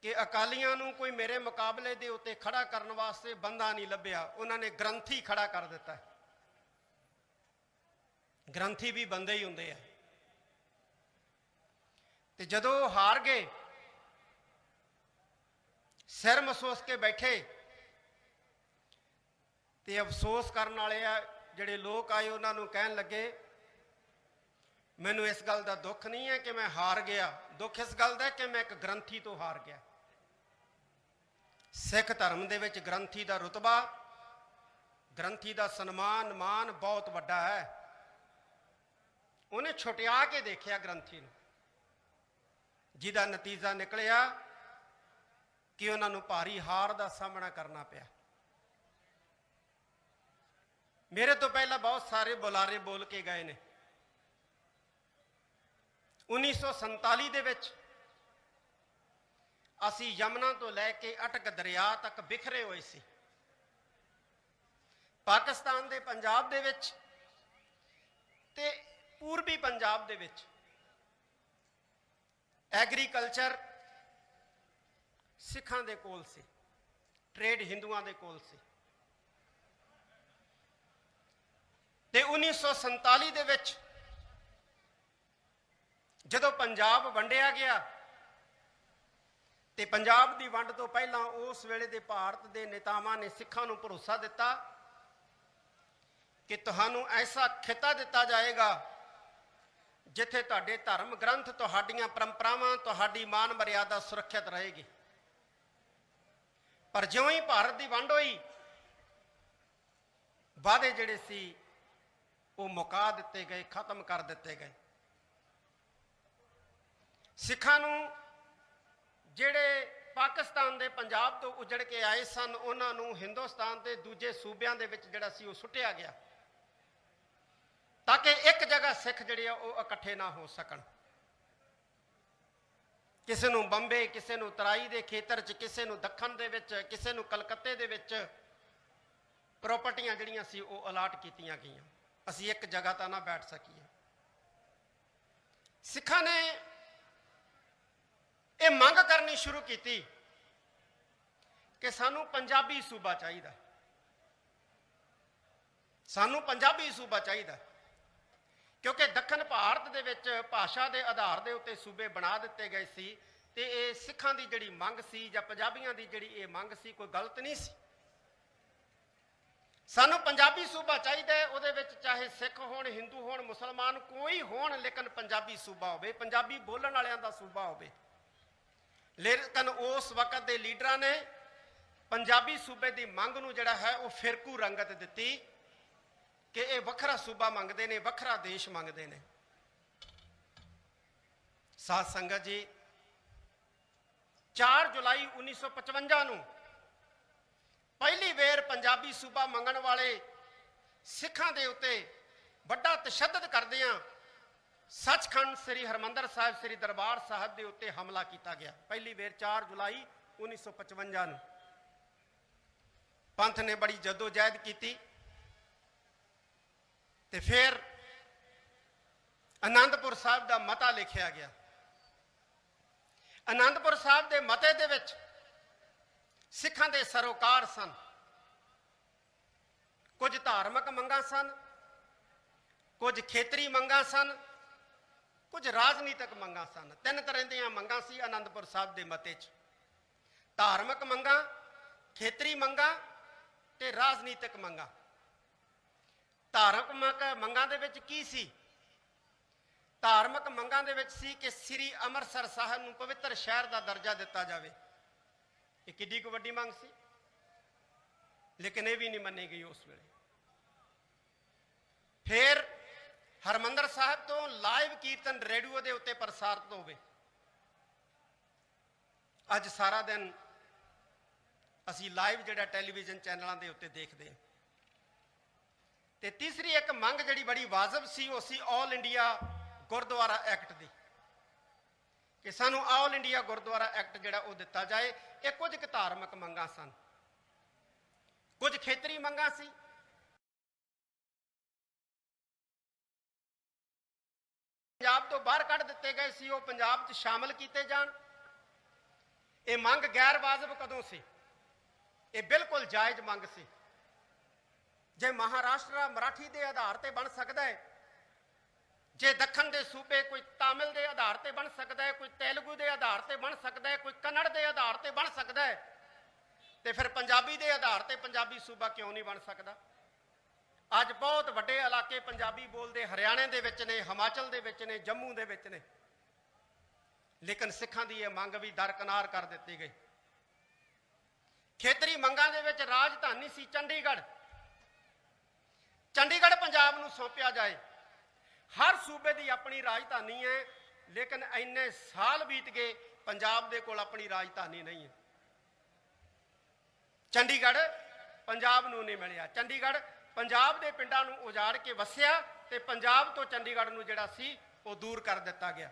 ਕਿ ਅਕਾਲੀਆਂ ਨੂੰ ਕੋਈ ਮੇਰੇ ਮੁਕਾਬਲੇ ਦੇ ਉੱਤੇ ਖੜਾ ਕਰਨ ਵਾਸਤੇ ਬੰਦਾ ਨਹੀਂ ਲੱਭਿਆ। ਉਹਨਾਂ ਨੇ ਗ੍ਰੰਥੀ ਖੜਾ ਕਰ ਦਿੱਤਾ। ਗ੍ਰੰਥੀ ਵੀ ਬੰਦੇ ਹੀ ਹੁੰਦੇ ਆ। ਤੇ ਜਦੋਂ ਉਹ ਹਾਰ ਗਏ, ਸਿਰ ਮਹਿਸੂਸ ਕੇ ਬੈਠੇ ਤੇ ਅਫਸੋਸ ਕਰਨ ਵਾਲੇ ਆ, ਜਿਹੜੇ ਲੋਕ ਆਏ ਉਹਨਾਂ ਨੂੰ ਕਹਿਣ ਲੱਗੇ, ਮੈਨੂੰ ਇਸ ਗੱਲ ਦਾ ਦੁੱਖ ਨਹੀਂ ਹੈ ਕਿ ਮੈਂ ਹਾਰ ਗਿਆ। ਦੁੱਖ ਇਸ ਗੱਲ ਦਾ ਕਿ ਮੈਂ ਇੱਕ ਗ੍ਰੰਥੀ ਤੋਂ ਹਾਰ ਗਿਆ। ਸਿੱਖ ਧਰਮ ਦੇ ਵਿੱਚ ਗ੍ਰੰਥੀ ਦਾ ਰੁਤਬਾ, ਗ੍ਰੰਥੀ ਦਾ ਸਨਮਾਨ ਮਾਨ ਬਹੁਤ ਵੱਡਾ ਹੈ। ਉਹਨੇ ਛੁਟਿਆ ਕੇ ਦੇਖਿਆ ਗ੍ਰੰਥੀ ਨੂੰ। ਜਿਹਦਾ ਨਤੀਜਾ ਨਿਕਲਿਆ ਕਿ ਉਹਨਾਂ ਨੂੰ ਭਾਰੀ ਹਾਰ ਦਾ ਸਾਹਮਣਾ ਕਰਨਾ ਪਿਆ। ਮੇਰੇ ਤੋਂ ਪਹਿਲਾਂ ਬਹੁਤ ਸਾਰੇ ਬੁਲਾਰੇ ਬੋਲ ਕੇ ਗਏ ਨੇ। 1947 ਦੇ ਵਿੱਚ ਅਸੀਂ ਯਮਨਾ ਤੋਂ ਲੈ ਕੇ ਅਟਕ ਦਰਿਆ ਤੱਕ ਬਿਖਰੇ ਹੋਏ ਸੀ। ਪਾਕਿਸਤਾਨ ਦੇ ਪੰਜਾਬ ਦੇ ਵਿੱਚ ਤੇ ਪੂਰਬੀ ਪੰਜਾਬ ਦੇ ਵਿੱਚ ਐਗਰੀਕਲਚਰ ਸਿੱਖਾਂ ਦੇ ਕੋਲ ਸੀ, ਟ੍ਰੇਡ ਹਿੰਦੂਆਂ ਦੇ ਕੋਲ ਸੀ। ਤੇ 1947 ਦੇ ਵਿੱਚ ਜਦੋਂ ਪੰਜਾਬ ਵੰਡਿਆ ਗਿਆ ਤੇ ਪੰਜਾਬ ਦੀ ਵੰਡ ਤੋਂ ਪਹਿਲਾਂ ਉਸ ਵੇਲੇ ਦੇ ਭਾਰਤ ਦੇ ਨੇਤਾਵਾਂ ਨੇ ਸਿੱਖਾਂ ਨੂੰ ਭਰੋਸਾ ਦਿੱਤਾ ਕਿ ਤੁਹਾਨੂੰ ਐਸਾ ਖਿੱਤਾ ਦਿੱਤਾ ਜਾਏਗਾ ਜਿੱਥੇ ਤੁਹਾਡੇ ਧਰਮ ਗ੍ਰੰਥ, ਤੁਹਾਡੀਆਂ ਪਰੰਪਰਾਵਾਂ, ਤੁਹਾਡੀ ਮਾਨ ਮਰਿਆਦਾ ਸੁਰੱਖਿਅਤ ਰਹੇਗੀ। ਪਰ ਜਿਉਂ ਹੀ ਭਾਰਤ ਦੀ ਵੰਡ ਹੋਈ, ਵਾਅਦੇ ਜਿਹੜੇ ਸੀ ਉਹ ਮੁਕਾ ਦਿੱਤੇ ਗਏ, ਖਤਮ ਕਰ ਦਿੱਤੇ ਗਏ। ਸਿੱਖਾਂ ਨੂੰ ਜਿਹੜੇ ਪਾਕਿਸਤਾਨ ਦੇ ਪੰਜਾਬ ਤੋਂ ਉਜੜ ਕੇ ਆਏ ਸਨ, ਉਹਨਾਂ ਨੂੰ ਹਿੰਦੁਸਤਾਨ ਦੇ ਦੂਜੇ ਸੂਬਿਆਂ ਦੇ ਵਿੱਚ ਜਿਹੜਾ ਸੀ ਉਹ ਸੁੱਟਿਆ ਗਿਆ ਤਾਂ ਕਿ ਇੱਕ ਜਗ੍ਹਾ ਸਿੱਖ ਜਿਹੜੇ ਆ ਉਹ ਇਕੱਠੇ ਨਾ ਹੋ ਸਕਣ। ਕਿਸੇ ਨੂੰ ਬੰਬੇ, ਕਿਸੇ ਨੂੰ ਤਰਾਈ ਦੇ ਖੇਤਰ 'ਚ, ਕਿਸੇ ਨੂੰ ਦੱਖਣ ਦੇ ਵਿੱਚ, ਕਿਸੇ ਨੂੰ ਕਲਕੱਤੇ ਦੇ ਵਿੱਚ ਪ੍ਰਾਪਰਟੀਆਂ ਜਿਹੜੀਆਂ ਸੀ ਉਹ ਅਲਾਟ ਕੀਤੀਆਂ ਗਈਆਂ। ਅਸੀਂ ਇੱਕ ਜਗ੍ਹਾ ਤਾਂ ਨਾ ਬੈਠ ਸਕੀਏ। ਸਿੱਖਾਂ ਨੇ ਇਹ ਮੰਗ ਕਰਨੀ ਸ਼ੁਰੂ ਕੀਤੀ ਕਿ ਸਾਨੂੰ ਪੰਜਾਬੀ ਸੂਬਾ ਚਾਹੀਦਾ। ਸਾਨੂੰ ਪੰਜਾਬੀ ਸੂਬਾ ਚਾਹੀਦਾ। ਕਿਉਂਕਿ ਦੱਖਣ ਭਾਰਤ ਦੇ ਵਿੱਚ ਭਾਸ਼ਾ ਦੇ ਆਧਾਰ ਦੇ ਉੱਤੇ ਸੂਬੇ ਬਣਾ ਦਿੱਤੇ ਗਏ ਸੀ ਤੇ ਇਹ ਸਿੱਖਾਂ ਦੀ ਜਿਹੜੀ ਮੰਗ ਸੀ ਜਾਂ ਪੰਜਾਬੀਆਂ ਦੀ ਜਿਹੜੀ ਇਹ ਮੰਗ ਸੀ, ਕੋਈ ਗਲਤ ਨਹੀਂ ਸੀ। ਸਾਨੂੰ ਪੰਜਾਬੀ ਸੂਬਾ ਚਾਹੀਦਾ ਹੈ, ਉਹਦੇ ਵਿੱਚ ਚਾਹੇ ਸਿੱਖ ਹੋਣ, ਹਿੰਦੂ ਹੋਣ, ਮੁਸਲਮਾਨ ਕੋਈ ਹੋਣ, ਲੇਕਿਨ ਪੰਜਾਬੀ ਸੂਬਾ ਹੋਵੇ, ਪੰਜਾਬੀ ਬੋਲਣ ਵਾਲਿਆਂ ਦਾ ਸੂਬਾ ਹੋਵੇ। ਲੇਕਿਨ ਉਸ ਵਕਤ ਦੇ ਲੀਡਰਾਂ ਨੇ ਪੰਜਾਬੀ ਸੂਬੇ ਦੀ ਮੰਗ ਨੂੰ ਜਿਹੜਾ ਹੈ, ਉਹ ਫਿਰਕੂ ਰੰਗਤ ਦਿੱਤੀ ਕਿ ਇਹ ਵੱਖਰਾ ਸੂਬਾ ਮੰਗਦੇ ਨੇ, ਵੱਖਰਾ ਦੇਸ਼ ਮੰਗਦੇ ਨੇ। ਸਾਧ ਸੰਗਤ ਜੀ 4 ਜੁਲਾਈ 1955 ਨੂੰ ਪਹਿਲੀ ਵੇਰ ਪੰਜਾਬੀ ਸੂਬਾ ਮੰਗਣ ਵਾਲੇ ਸਿੱਖਾਂ ਦੇ ਉੱਤੇ ਵੱਡਾ ਤਸ਼ੱਦਦ ਕਰਦਿਆਂ ਸੱਚਖੰਡ ਸ੍ਰੀ ਹਰਮੰਦਰ ਸਾਹਿਬ, ਸ੍ਰੀ ਦਰਬਾਰ ਸਾਹਿਬ ਦੇ ਉੱਤੇ ਹਮਲਾ ਕੀਤਾ ਗਿਆ। ਪਹਿਲੀ ਵੇਰ 4 ਜੁਲਾਈ 1955 ਨੂੰ। ਪੰਥ ਨੇ ਬੜੀ ਜਦੋਜਹਿਦ ਕੀਤੀ ਤੇ ਫਿਰ ਆਨੰਦਪੁਰ ਸਾਹਿਬ ਦਾ ਮਤਾ ਲਿਖਿਆ ਗਿਆ। ਆਨੰਦਪੁਰ ਸਾਹਿਬ ਦੇ ਮਤੇ ਦੇ ਵਿੱਚ ਸਿੱਖਾਂ ਦੇ ਸਰੋਕਾਰ ਸਨ। ਕੁਝ ਧਾਰਮਿਕ ਮੰਗਾਂ ਸਨ, ਕੁਝ ਖੇਤਰੀ ਮੰਗਾਂ ਸਨ, ਕੁਝ ਰਾਜਨੀਤਿਕ ਮੰਗਾਂ ਸਨ। ਤਿੰਨ ਤਰ੍ਹਾਂ ਦੀਆਂ ਮੰਗਾਂ ਸੀ ਆਨੰਦਪੁਰ ਸਾਹਿਬ ਦੇ ਮਤੇ 'ਚ। ਧਾਰਮਿਕ ਮੰਗਾਂ, ਖੇਤਰੀ ਮੰਗਾਂ ਤੇ ਰਾਜਨੀਤਿਕ ਮੰਗਾਂ। ਧਾਰਮਿਕ ਮੰਗਾਂ ਦੇ ਵਿੱਚ ਕੀ ਸੀ? ਧਾਰਮਿਕ ਮੰਗਾਂ ਦੇ ਵਿੱਚ ਸੀ ਕਿ ਸ੍ਰੀ ਅੰਮ੍ਰਿਤਸਰ ਸਾਹਿਬ ਨੂੰ ਪਵਿੱਤਰ ਸ਼ਹਿਰ ਦਾ ਦਰਜਾ ਦਿੱਤਾ ਜਾਵੇ। ਇਹ ਕਿੱਡੀ ਕੁ ਵੱਡੀ ਮੰਗ ਸੀ? ਲੇਕਿਨ ਇਹ ਵੀ ਨਹੀਂ ਮੰਨੀ ਗਈ ਉਸ ਵੇਲੇ। ਫਿਰ ਹਰਮੰਦਰ ਸਾਹਿਬ ਤੋਂ ਲਾਈਵ ਕੀਰਤਨ ਰੇਡੀਓ ਦੇ ਉੱਤੇ ਪ੍ਰਸਾਰਿਤ ਹੋਵੇ। ਅੱਜ ਸਾਰਾ ਦਿਨ ਅਸੀਂ ਲਾਈਵ ਜਿਹੜਾ ਟੈਲੀਵਿਜ਼ਨ ਚੈਨਲਾਂ ਦੇ ਉੱਤੇ ਦੇਖਦੇ ਹਾਂ। ਤੇ ਤੀਸਰੀ ਇੱਕ ਮੰਗ ਜਿਹੜੀ ਬੜੀ ਵਾਜਬ ਸੀ, ਉਹ ਸੀ ਆਲ ਇੰਡੀਆ ਗੁਰਦੁਆਰਾ ਐਕਟ ਦੀ। ਕਿ ਸਾਨੂੰ ਆਲ ਇੰਡੀਆ ਗੁਰਦੁਆਰਾ ਐਕਟ ਜਿਹੜਾ ਉਹ ਦਿੱਤਾ ਜਾਏ, ਇਹ ਕੁਝ ਕੁ ਧਾਰਮਿਕ ਮੰਗਾਂ ਸਨ। ਕੁਝ ਖੇਤਰੀ ਮੰਗਾਂ ਸੀ। ਪੰਜਾਬ ਤੋਂ ਬਾਹਰ ਕੱਢ ਦਿੱਤੇ ਗਏ ਸੀ, ਉਹ ਪੰਜਾਬ 'ਚ ਸ਼ਾਮਲ ਕੀਤੇ ਜਾਣ। ਇਹ ਮੰਗ ਗੈਰ ਵਾਜਬ ਕਦੋਂ ਸੀ? ਇਹ ਬਿਲਕੁਲ ਜਾਇਜ਼ ਮੰਗ ਸੀ। ਜੇ ਮਹਾਰਾਸ਼ਟਰ ਮਰਾਠੀ ਦੇ ਆਧਾਰ ਤੇ ਬਣ ਸਕਦਾ ਹੈ ਜੇ ਦੱਖਣ ਦੇ ਸੂਬੇ ਕੋਈ ਤਾਮਿਲ ਦੇ ਆਧਾਰ ਤੇ ਬਣ ਸਕਦਾ ਹੈ, ਕੋਈ ਤੇਲਗੂ ਦੇ ਆਧਾਰ ਤੇ ਬਣ ਸਕਦਾ ਹੈ, ਕੋਈ ਕੰਨੜ ਦੇ ਆਧਾਰ ਤੇ ਬਣ ਸਕਦਾ ਹੈ, ਤੇ ਫਿਰ ਪੰਜਾਬੀ ਦੇ ਆਧਾਰ ਤੇ ਪੰਜਾਬੀ ਸੂਬਾ ਕਿਉਂ ਨਹੀਂ ਬਣ ਸਕਦਾ? ਅੱਜ ਬਹੁਤ ਵੱਡੇ ਇਲਾਕੇ ਪੰਜਾਬੀ ਬੋਲਦੇ ਹਰਿਆਣੇ ਦੇ ਵਿੱਚ ਨੇ, ਹਿਮਾਚਲ ਦੇ ਵਿੱਚ ਨੇ, ਜੰਮੂ ਦੇ ਵਿੱਚ ਨੇ। ਲੇਕਿਨ ਸਿੱਖਾਂ ਦੀ ਇਹ ਮੰਗ ਵੀ ਦਰਕਨਾਰ ਕਰ ਦਿੱਤੀ ਗਈ। ਖੇਤਰੀ ਮੰਗਾਂ ਦੇ ਵਿੱਚ ਰਾਜਧਾਨੀ ਸੀ ਚੰਡੀਗੜ੍ਹ। ਚੰਡੀਗੜ੍ਹ ਪੰਜਾਬ ਨੂੰ ਸੌਂਪਿਆ ਜਾਏ। ਹਰ ਸੂਬੇ ਦੀ ਆਪਣੀ ਰਾਜਧਾਨੀ ਹੈ, ਲੇਕਿਨ ਇੰਨੇ ਸਾਲ ਬੀਤ ਗਏ, ਪੰਜਾਬ ਦੇ ਕੋਲ ਆਪਣੀ ਰਾਜਧਾਨੀ ਨਹੀਂ ਹੈ। ਚੰਡੀਗੜ੍ਹ ਪੰਜਾਬ ਨੂੰ ਨਹੀਂ ਮਿਲਿਆ। ਚੰਡੀਗੜ੍ਹ ਪੰਜਾਬ ਦੇ ਪਿੰਡਾਂ ਨੂੰ ਉਜਾੜ ਕੇ ਵਸਿਆ ਤੇ ਪੰਜਾਬ ਤੋਂ ਚੰਡੀਗੜ੍ਹ ਨੂੰ ਜਿਹੜਾ ਸੀ, ਉਹ ਦੂਰ ਕਰ ਦਿੱਤਾ ਗਿਆ।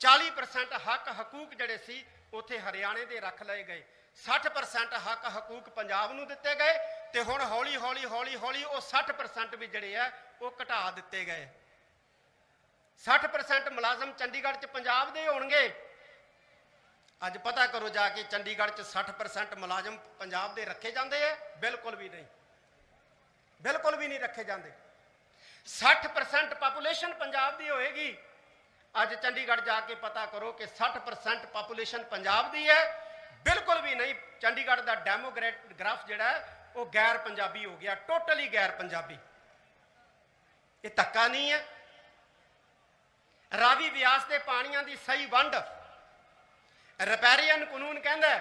40% ਹੱਕ ਹਕੂਕ ਜਿਹੜੇ ਸੀ, ਉਥੇ ਹਰਿਆਣੇ ਦੇ ਰੱਖ ਲਏ ਗਏ। 60% ਹੱਕ ਹਕੂਕ ਪੰਜਾਬ ਨੂੰ ਦਿੱਤੇ ਗਏ ਤੇ ਹੁਣ ਹੌਲੀ ਹੌਲੀ ਹੌਲੀ ਹੌਲੀ ਉਹ 60% ਵੀ ਜਿਹੜੇ ਆ, ਉਹ ਘਟਾ ਦਿੱਤੇ ਗਏ। 60% ਮੁਲਾਜ਼ਮ ਚੰਡੀਗੜ੍ਹ 'ਚ ਪੰਜਾਬ ਦੇ ਹੋਣਗੇ। ਅੱਜ ਪਤਾ ਕਰੋ ਜਾ ਕੇ ਚੰਡੀਗੜ੍ਹ 'ਚ 60% ਮੁਲਾਜ਼ਮ ਪੰਜਾਬ ਦੇ ਰੱਖੇ ਜਾਂਦੇ ਆ। ਬਿਲਕੁਲ ਵੀ ਨਹੀਂ। ਬਿਲਕੁਲ ਵੀ ਨਹੀਂ ਰੱਖੇ ਜਾਂਦੇ। 60% ਪਾਪੂਲੇਸ਼ਨ ਪੰਜਾਬ ਦੀ ਹੋਏਗੀ। ਅੱਜ ਚੰਡੀਗੜ੍ਹ ਜਾ ਕੇ ਪਤਾ ਕਰੋ ਕਿ 60% ਪਾਪੂਲੇਸ਼ਨ ਪੰਜਾਬ ਦੀ ਹੈ। ਬਿਲਕੁਲ ਵੀ ਨਹੀਂ। ਚੰਡੀਗੜ੍ਹ ਦਾ ਡੈਮੋਗ੍ਰਾਫ ਜਿਹੜਾ ਹੈ, ਉਹ ਗੈਰ ਪੰਜਾਬੀ ਹੋ ਗਿਆ, ਟੋਟਲੀ ਗੈਰ ਪੰਜਾਬੀ। ਇਹ ਧੱਕਾ ਨਹੀਂ ਹੈ। ਰਾਵੀ ਵਿਆਸ ਦੇ ਪਾਣੀਆਂ ਦੀ ਸਹੀ ਵੰਡ। ਰਪੈਰੀਅਨ ਕਾਨੂੰਨ ਕਹਿੰਦਾ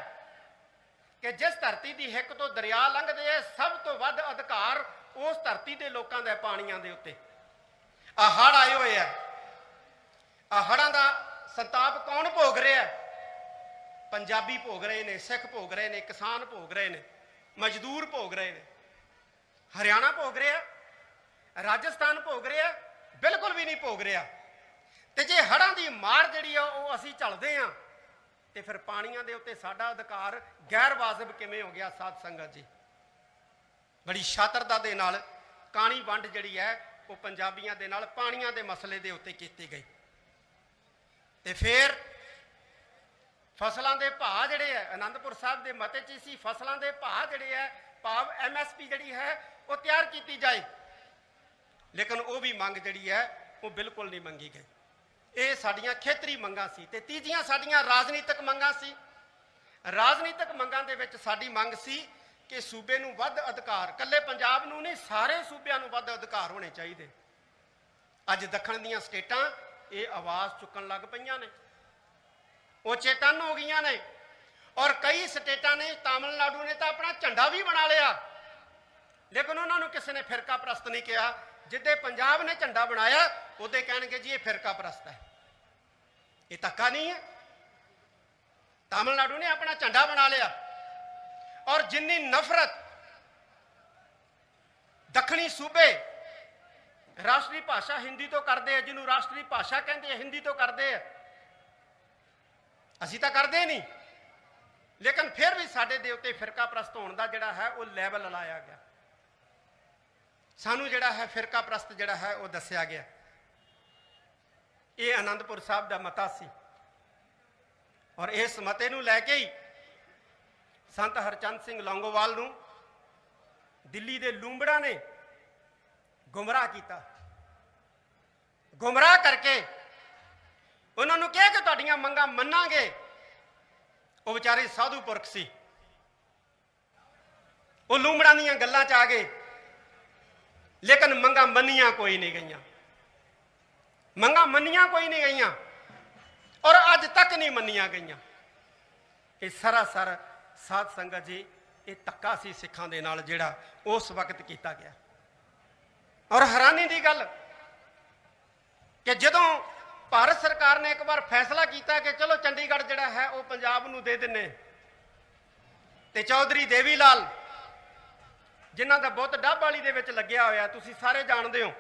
ਕਿ ਜਿਸ ਧਰਤੀ ਦੀ ਹਿੱਕ ਤੋਂ ਦਰਿਆ ਲੰਘਦੇ ਐ ਸਭ ਤੋਂ ਵੱਧ ਅਧਿਕਾਰ ਉਸ ਧਰਤੀ ਦੇ ਲੋਕਾਂ ਦਾ ਪਾਣੀਆਂ ਦੇ ਉੱਤੇ। ਆ ਹੜ ਆਏ ਹੋਏ ਆ। ਆ ਹੜਾਂ ਦਾ ਸੰਤਾਪ ਕੌਣ ਭੋਗ ਰਿਹਾ ਹੈ? ਪੰਜਾਬੀ ਭੋਗ ਰਹੇ ਨੇ, ਸਿੱਖ ਭੋਗ ਰਹੇ ਨੇ, ਕਿਸਾਨ ਭੋਗ ਰਹੇ ਨੇ, ਮਜ਼ਦੂਰ ਭੋਗ ਰਹੇ ਨੇ। ਹਰਿਆਣਾ ਭੋਗ ਰਿਹਾ, ਰਾਜਸਥਾਨ ਭੋਗ ਰਿਹਾ, ਬਿਲਕੁਲ ਵੀ ਨਹੀਂ ਭੋਗ ਰਿਹਾ। ਤੇ ਜੇ ਹੜਾਂ ਦੀ ਮਾਰ ਜਿਹੜੀ ਆ, ਉਹ ਅਸੀਂ ਝੱਲਦੇ ਆ, ਤੇ ਫਿਰ ਪਾਣੀਆਂ ਦੇ ਉੱਤੇ ਸਾਡਾ ਅਧਿਕਾਰ ਗੈਰ ਵਾਜਬ ਕਿਵੇਂ ਹੋ ਗਿਆ, ਸਾਧ ਸੰਗਤ ਜੀ? ਬੜੀ ਸ਼ਾਤਰਤਾ ਦੇ ਨਾਲ ਕਾਣੀ ਵੰਡ ਜਿਹੜੀ ਹੈ, ਉਹ ਪੰਜਾਬੀਆਂ ਦੇ ਨਾਲ ਪਾਣੀਆਂ ਦੇ ਮਸਲੇ ਦੇ ਉੱਤੇ ਕੀਤੀ ਗਈ। ਤੇ ਫਿਰ ਫਸਲਾਂ ਦੇ ਭਾਅ ਜਿਹੜੇ ਹੈ ਆਨੰਦਪੁਰ ਸਾਹਿਬ ਦੇ ਮਤੇ 'ਚ ਹੀ ਸੀ, ਫਸਲਾਂ ਦੇ ਭਾਅ ਜਿਹੜੇ ਹੈ, ਭਾਵ ਐਮਐਸਪੀ ਜਿਹੜੀ ਹੈ, ਉਹ ਤਿਆਰ ਕੀਤੀ ਜਾਏ। ਲੇਕਿਨ ਉਹ ਵੀ ਮੰਗ ਜਿਹੜੀ ਹੈ, ਉਹ ਬਿਲਕੁਲ ਨਹੀਂ ਮੰਗੀ ਗਈ। ਇਹ ਸਾਡੀਆਂ ਖੇਤਰੀ ਮੰਗਾਂ ਸੀ ਤੇ ਤੀਜੀਆਂ ਸਾਡੀਆਂ ਰਾਜਨੀਤਿਕ ਮੰਗਾਂ ਸੀ। ਰਾਜਨੀਤਿਕ ਮੰਗਾਂ ਦੇ ਵਿੱਚ ਸਾਡੀ ਮੰਗ ਸੀ ਕਿ ਸੂਬੇ ਨੂੰ ਵੱਧ ਅਧਿਕਾਰ ਕੱਲੇ ਪੰਜਾਬ ਨੂੰ ਨਹੀਂ, ਸਾਰੇ ਸੂਬਿਆਂ ਨੂੰ ਵੱਧ ਅਧਿਕਾਰ ਹੋਣੇ ਚਾਹੀਦੇ। ਅੱਜ ਦੱਖਣ ਦੀਆਂ ਸਟੇਟਾਂ, ਇਹ ਆਵਾਜ਼ ਚੁੱਕਣ ਲੱਗ ਪਈਆਂ ਨੇ। ਉਹ ਚੇਤਨ ਹੋ ਗਈਆਂ ਨੇ। ਔਰ ਕਈ ਸਟੇਟਾਂ ਨੇ, ਤਾਮਿਲਨਾਡੂ ਨੇ ਤਾਂ ਆਪਣਾ ਝੰਡਾ ਵੀ ਬਣਾ ਲਿਆ। ਲੇਕਿਨ ਉਹਨਾਂ ਨੂੰ ਕਿਸੇ ਨੇ ਫਿਰਕਾ ਪ੍ਰਸਤ ਨਹੀਂ ਕਿਹਾ। ਜਿੱਦੇ ਪੰਜਾਬ ਨੇ ਝੰਡਾ ਬਣਾਇਆ, ਉਹਦੇ ਕਹਿਣਗੇ ਜੀ ਇਹ ਫਿਰਕਾ ਪ੍ਰਸਤ ਹੈ। ਇਹ ਧੱਕਾ ਨਹੀਂ ਹੈ। ਤਾਮਿਲਨਾਡੂ ਨੇ ਆਪਣਾ ਝੰਡਾ ਬਣਾ ਲਿਆ। ਔਰ ਜਿੰਨੀ ਨਫ਼ਰਤ, ਦੱਖਣੀ ਸੂਬੇ, ਰਾਸ਼ਟਰੀ ਭਾਸ਼ਾ ਹਿੰਦੀ ਤੋਂ ਕਰਦੇ ਆ, ਜਿਹਨੂੰ ਰਾਸ਼ਟਰੀ ਭਾਸ਼ਾ ਕਹਿੰਦੇ ਆ, ਹਿੰਦੀ ਤੋਂ ਕਰਦੇ ਆ ਅਸੀਂ ਤਾਂ ਕਰਦੇ ਨਹੀਂ। ਲੇਕਿਨ ਫਿਰ ਵੀ ਸਾਡੇ ਦੇ ਉੱਤੇ ਫਿਰਕਾ ਪ੍ਰਸਤ ਹੋਣ ਦਾ ਜਿਹੜਾ ਹੈ, ਉਹ ਲੈਵਲ ਲਾਇਆ ਗਿਆ। ਸਾਨੂੰ ਜਿਹੜਾ ਹੈ, ਫਿਰਕਾ ਪ੍ਰਸਤ ਜਿਹੜਾ ਹੈ, ਉਹ ਦੱਸਿਆ ਗਿਆ। ਇਹ ਆਨੰਦਪੁਰ ਸਾਹਿਬ ਦਾ ਮਤਾ ਸੀ। ਔਰ ਇਸ ਮਤੇ ਨੂੰ ਲੈ ਕੇ ਹੀ ਸੰਤ ਹਰਚੰਦ ਸਿੰਘ ਲੌਂਗੋਵਾਲ ਨੂੰ ਦਿੱਲੀ ਦੇ ਲੂੰਬੜਾ ਨੇ ਗੁੰਮਰਾਹ ਕੀਤਾ। ਗੁੰਮਰਾਹ ਕਰਕੇ ਉਹਨਾਂ ਨੂੰ ਕਿਹਾ ਕਿ ਤੁਹਾਡੀਆਂ ਮੰਗਾਂ ਮੰਨਾਂਗੇ। ਉਹ ਵਿਚਾਰੇ ਸਾਧੂ ਪੁਰਖ ਸੀ। ਉਹ ਲੂੰਬੜਾਂ ਦੀਆਂ ਗੱਲਾਂ 'ਚ ਆ ਗਏ। ਲੇਕਿਨ ਮੰਗਾਂ ਮੰਨੀਆਂ ਕੋਈ ਨਹੀਂ ਗਈਆਂ। ਮੰਗਾਂ ਮੰਨੀਆਂ ਕੋਈ ਨਹੀਂ ਗਈਆਂ। ਔਰ ਅੱਜ ਤੱਕ ਨਹੀਂ ਮੰਨੀਆਂ ਗਈਆਂ। ਇਹ ਸਰਾਸਰ ਸਾਧ ਸੰਗਤ ਜੀ, ਇਹ ਧੱਕਾ ਸੀ ਸਿੱਖਾਂ ਦੇ ਨਾਲ ਜਿਹੜਾ ਉਸ ਵਕਤ ਕੀਤਾ ਗਿਆ। ਔਰ ਹੈਰਾਨੀ ਦੀ ਗੱਲ ਕਿ ਜਦੋਂ ਭਾਰਤ ਸਰਕਾਰ ਨੇ ਇੱਕ ਵਾਰ ਫੈਸਲਾ ਕੀਤਾ ਕਿ ਚਲੋ ਚੰਡੀਗੜ੍ਹ ਜਿਹੜਾ ਹੈ ਉਹ ਪੰਜਾਬ ਨੂੰ ਦੇ ਦਿੰਨੇ ਤੇ ਚੌਧਰੀ ਦੇਵੀ ਲਾਲ ਜਿਨ੍ਹਾਂ ਦਾ ਬੁੱਤ ਡੱਬ ਵਾਲੀ ਦੇ ਵਿੱਚ ਲੱਗਿਆ ਹੋਇਆ, ਤੁਸੀਂ ਸਾਰੇ ਜਾਣਦੇ ਹੋ।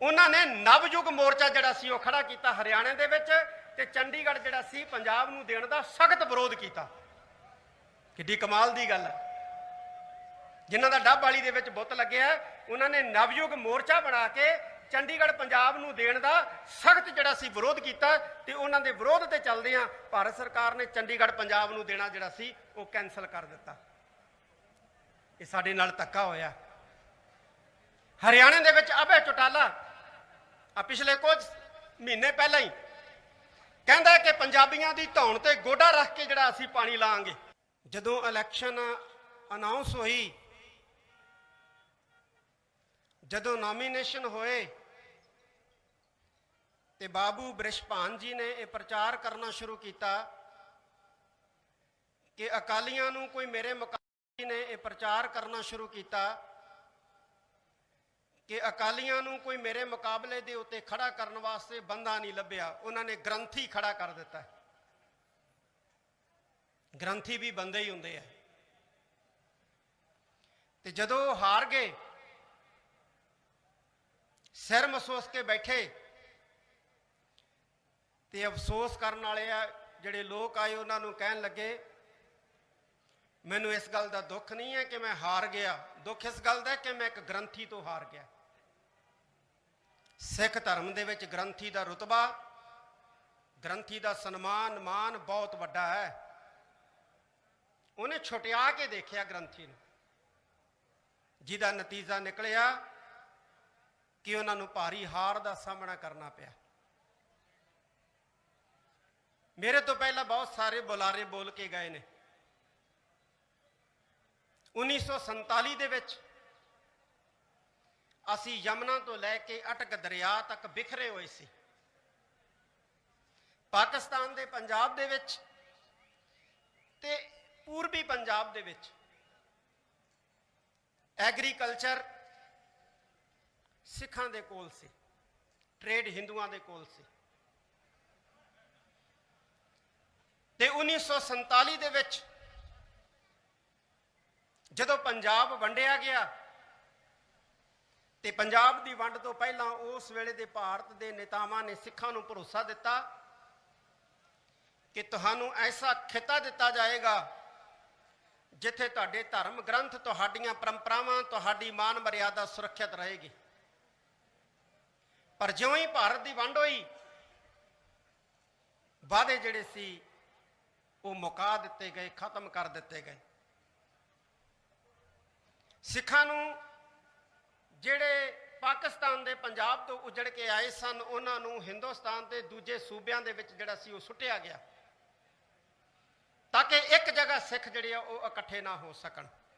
ਉਹਨਾਂ ਨੇ ਨਵਯੁਗ ਮੋਰਚਾ ਜਿਹੜਾ ਸੀ ਉਹ ਖੜਾ ਕੀਤਾ ਹਰਿਆਣੇ ਦੇ ਵਿੱਚ ਤੇ ਚੰਡੀਗੜ੍ਹ ਜਿਹੜਾ ਸੀ ਪੰਜਾਬ ਨੂੰ ਦੇਣ ਦਾ ਸਖਤ ਵਿਰੋਧ ਕੀਤਾ। ਕਿੱਡੀ ਕਮਾਲ ਦੀ ਗੱਲ ਹੈ। ਜਿਨ੍ਹਾਂ ਦਾ ਡੱਬ ਵਾਲੀ ਦੇ ਵਿੱਚ ਬੁੱਤ ਲੱਗਿਆ ਉਹਨਾਂ ਨੇ ਨਵਯੁਗ ਮੋਰਚਾ ਬਣਾ ਕੇ ਚੰਡੀਗੜ੍ਹ ਪੰਜਾਬ ਨੂੰ ਦੇਣ ਦਾ ਸਖਤ ਜਿਹੜਾ ਸੀ ਵਿਰੋਧ ਕੀਤਾ ਤੇ ਉਹਨਾਂ ਦੇ ਵਿਰੋਧ ਤੇ ਚੱਲਦੇ ਚੱਲਦਿਆਂ ਭਾਰਤ ਸਰਕਾਰ ਨੇ ਚੰਡੀਗੜ੍ਹ ਪੰਜਾਬ ਨੂੰ ਦੇਣਾ ਜਿਹੜਾ ਸੀ, ਉਹ ਕੈਨਸਲ ਕਰ ਦਿੱਤਾ। ਇਹ ਸਾਡੇ ਨਾਲ ਧੱਕਾ ਹੋਇਆ। ਹਰਿਆਣੇ ਦੇ ਵਿੱਚ ਅਭੈ ਚੌਟਾਲਾ ਆ ਪਿਛਲੇ ਕੁਝ ਮਹੀਨੇ ਪਹਿਲਾਂ ਹੀ ਕਹਿੰਦਾ ਕਿ ਪੰਜਾਬੀਆਂ ਦੀ ਧੌਣ ਤੇ ਗੋਡਾ ਰੱਖ ਕੇ ਜਿਹੜਾ ਅਸੀਂ ਪਾਣੀ ਲਾਵਾਂਗੇ ਜਦੋਂ ਇਲੈਕਸ਼ਨ ਅਨਾਉਂਸ ਹੋਈ, ਜਦੋਂ ਨੋਮੀਨੇਸ਼ਨ ਹੋਏ ਤੇ ਬਾਬੂ ਬ੍ਰਿਸ਼ਪਾਨ ਜੀ ਨੇ ਇਹ ਪ੍ਰਚਾਰ ਕਰਨਾ ਸ਼ੁਰੂ ਕੀਤਾ ਕਿ ਅਕਾਲੀਆਂ ਨੂੰ ਕੋਈ ਮੇਰੇ ਮੁਕਾਬਲੇ ਨੇ ਇਹ ਪ੍ਰਚਾਰ ਕਰਨਾ ਸ਼ੁਰੂ ਕੀਤਾ ਕਿ ਅਕਾਲੀਆਂ ਨੂੰ ਕੋਈ ਮੇਰੇ ਮੁਕਾਬਲੇ ਦੇ ਉੱਤੇ ਖੜਾ ਕਰਨ ਵਾਸਤੇ ਬੰਦਾ ਨਹੀਂ ਲੱਭਿਆ। ਉਹਨਾਂ ਨੇ ਗ੍ਰੰਥੀ ਖੜਾ ਕਰ ਦਿੱਤਾ। ਗ੍ਰੰਥੀ ਵੀ ਬੰਦੇ ਹੀ ਹੁੰਦੇ ਆ। ਤੇ ਜਦੋਂ ਉਹ ਹਾਰ ਗਏ, ਸਿਰ ਮਸੋਸ ਕੇ ਬੈਠੇ ਤੇ ਅਫਸੋਸ ਕਰਨ ਵਾਲੇ ਆ ਜਿਹੜੇ ਲੋਕ ਆਏ ਉਹਨਾਂ ਨੂੰ ਕਹਿਣ ਲੱਗੇ, ਮੈਨੂੰ ਇਸ ਗੱਲ ਦਾ ਦੁੱਖ ਨਹੀਂ ਹੈ ਕਿ ਮੈਂ ਹਾਰ ਗਿਆ। ਦੁੱਖ ਇਸ ਗੱਲ ਦਾ ਕਿ ਮੈਂ ਇੱਕ ਗ੍ਰੰਥੀ ਤੋਂ ਹਾਰ ਗਿਆ। ਸਿੱਖ ਧਰਮ ਦੇ ਵਿੱਚ ਗ੍ਰੰਥੀ ਦਾ ਰੁਤਬਾ, ਗ੍ਰੰਥੀ ਦਾ ਸਨਮਾਨ ਮਾਨ ਬਹੁਤ ਵੱਡਾ ਹੈ। ਉਹਨੇ ਛੁਟਿਆ ਕੇ ਦੇਖਿਆ ਗ੍ਰੰਥੀ ਨੂੰ। ਜਿਹਦਾ ਨਤੀਜਾ ਨਿਕਲਿਆ ਕਿ ਉਹਨਾਂ ਨੂੰ ਭਾਰੀ ਹਾਰ ਦਾ ਸਾਹਮਣਾ ਕਰਨਾ ਪਿਆ। ਮੇਰੇ ਤੋਂ ਪਹਿਲਾਂ ਬਹੁਤ ਸਾਰੇ ਬੁਲਾਰੇ ਬੋਲ ਕੇ ਗਏ ਨੇ। 1947 ਦੇ ਵਿੱਚ ਅਸੀਂ ਯਮਨਾ ਤੋਂ ਲੈ ਕੇ ਅਟਕ ਦਰਿਆ ਤੱਕ ਬਿਖਰੇ ਹੋਏ ਸੀ। ਪਾਕਿਸਤਾਨ ਦੇ ਪੰਜਾਬ ਦੇ ਵਿੱਚ ਤੇ ਪੂਰਬੀ ਪੰਜਾਬ ਦੇ ਵਿੱਚ ਐਗਰੀਕਲਚਰ ਸਿੱਖਾਂ ਦੇ ਕੋਲ ਸੀ, ਟ੍ਰੇਡ ਹਿੰਦੂਆਂ ਦੇ ਕੋਲ ਸੀ। ਤੇ 1947 ਦੇ ਵਿੱਚ ਜਦੋਂ ਪੰਜਾਬ ਵੰਡਿਆ ਗਿਆ ਤੇ ਪੰਜਾਬ ਦੀ ਵੰਡ ਤੋਂ ਪਹਿਲਾਂ ਉਸ ਵੇਲੇ ਦੇ ਭਾਰਤ ਦੇ ਨੇਤਾਵਾਂ ਨੇ ਸਿੱਖਾਂ ਨੂੰ ਭਰੋਸਾ ਦਿੱਤਾ ਕਿ ਤੁਹਾਨੂੰ ਐਸਾ ਖਿੱਤਾ ਦਿੱਤਾ ਜਾਏਗਾ ਜਿੱਥੇ ਤੁਹਾਡੇ ਧਰਮ ਗ੍ਰੰਥ, ਤੁਹਾਡੀਆਂ ਪਰੰਪਰਾਵਾਂ, ਤੁਹਾਡੀ ਮਾਨ ਮਰਿਆਦਾ ਸੁਰੱਖਿਅਤ ਰਹੇਗੀ। ਪਰ ਜਿਉਂ ਹੀ ਭਾਰਤ ਦੀ ਵੰਡ ਹੋਈ, ਵਾਅਦੇ ਜਿਹੜੇ ਸੀ ਉਹ ਮੁਕਾ ਦਿੱਤੇ ਗਏ, ਖਤਮ ਕਰ ਦਿੱਤੇ ਗਏ। ਸਿੱਖਾਂ ਨੂੰ ਜਿਹੜੇ ਪਾਕਿਸਤਾਨ ਦੇ ਪੰਜਾਬ ਤੋਂ ਉਜੜ ਕੇ ਆਏ ਸਨ, ਉਹਨਾਂ ਨੂੰ ਹਿੰਦੁਸਤਾਨ ਦੇ ਦੂਜੇ ਸੂਬਿਆਂ ਦੇ ਵਿੱਚ ਜਿਹੜਾ ਸੀ ਉਹ ਸੁੱਟਿਆ ਗਿਆ ਤਾਂ ਕਿ ਇੱਕ ਜਗ੍ਹਾ ਸਿੱਖ ਜਿਹੜੇ ਆ ਉਹ ਇਕੱਠੇ ਨਾ ਹੋ ਸਕਣ।